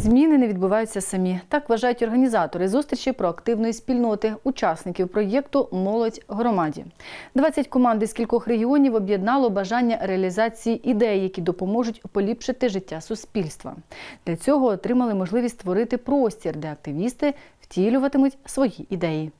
Зміни не відбуваються самі. Так вважають організатори зустрічі проактивної спільноти, учасників проєкту Молодь громаді. 20 команд із кількох регіонів об'єднало бажання реалізації ідей, які допоможуть поліпшити життя суспільства. Для цього отримали можливість створити простір, де активісти втілюватимуть свої ідеї.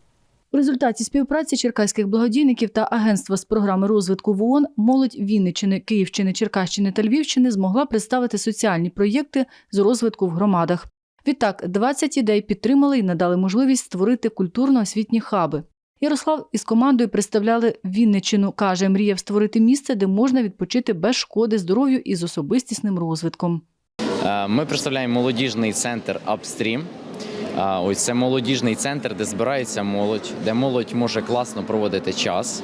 У результаті співпраці черкаських благодійників та агентства з програми розвитку в ООН молодь Вінниччини, Київщини, Черкащини та Львівщини змогла представити соціальні проєкти з розвитку в громадах. Відтак, 20 ідей підтримали і надали можливість створити культурно-освітні хаби. Ярослав із командою представляли Вінниччину. каже, мріяв створити місце, де можна відпочити без шкоди здоров'ю і з особистісним розвитком. Е, Ми представляємо молодіжний центр Upstream. Ось це молодіжний центр, де збирається молодь, де молодь може класно проводити час,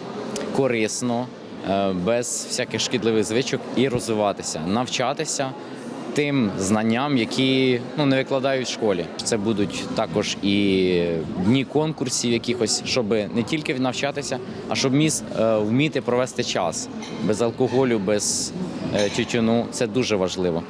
корисно, е, без всяких шкідливих звичок і розвиватися, навчатися тим знанням, які ну, не викладають в школі. Це будуть також і дні конкурсів, якихось, щоб не тільки навчатися, а щоб міс е, вміти провести час без алкоголю, без е, тютюну. Це дуже важливо.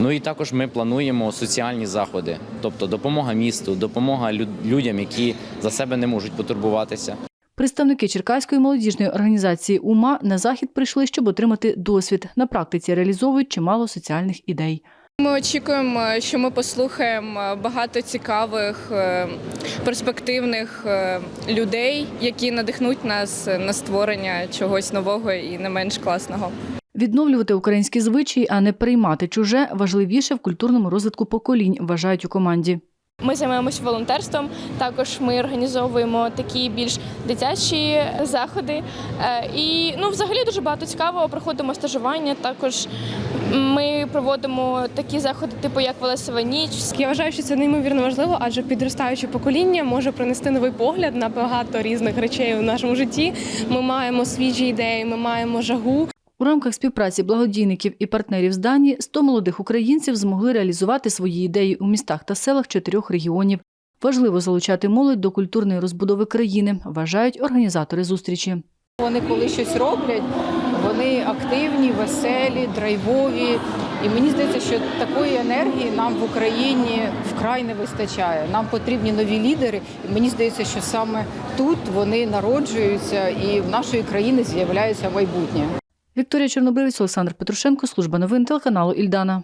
Ну і також ми плануємо соціальні заходи, тобто допомога місту, допомога лю- людям, які за себе не можуть потурбуватися. Представники Черкаської молодіжної організації УМА на захід прийшли, щоб отримати досвід. На практиці реалізовують чимало соціальних ідей. Ми очікуємо, що ми послухаємо багато цікавих, е, перспективних е, людей, які надихнуть нас на створення чогось нового і не менш класного. Відновлювати українські звичаї, а не приймати чуже важливіше в культурному розвитку поколінь, вважають у команді. Ми займаємося волонтерством. Також ми організовуємо такі більш дитячі заходи. Е, І ну, взагалі дуже багато цікавого. Проходимо стажування. Також ми проводимо такі заходи, типу як Велесова ніч. Я вважаю, що це неймовірно важливо, адже підростаюче покоління може принести новий погляд на багато різних речей у нашому житті. Ми маємо свіжі ідеї, ми маємо жагу. У рамках співпраці благодійників і партнерів з Данії 100 молодих українців змогли реалізувати свої ідеї у містах та селах чотирьох регіонів. Важливо залучати молодь до культурної розбудови країни, вважають організатори зустрічі. Вони коли щось роблять, вони активні, веселі, драйвові. І мені здається, що такої енергії нам в Україні вкрай не вистачає. Нам потрібні нові лідери. І мені здається, що саме тут вони народжуються і в нашої країни з'являється майбутнє. Вікторія Чорнобривець, Олександр Петрушенко, служба новин телеканалу Ільдана.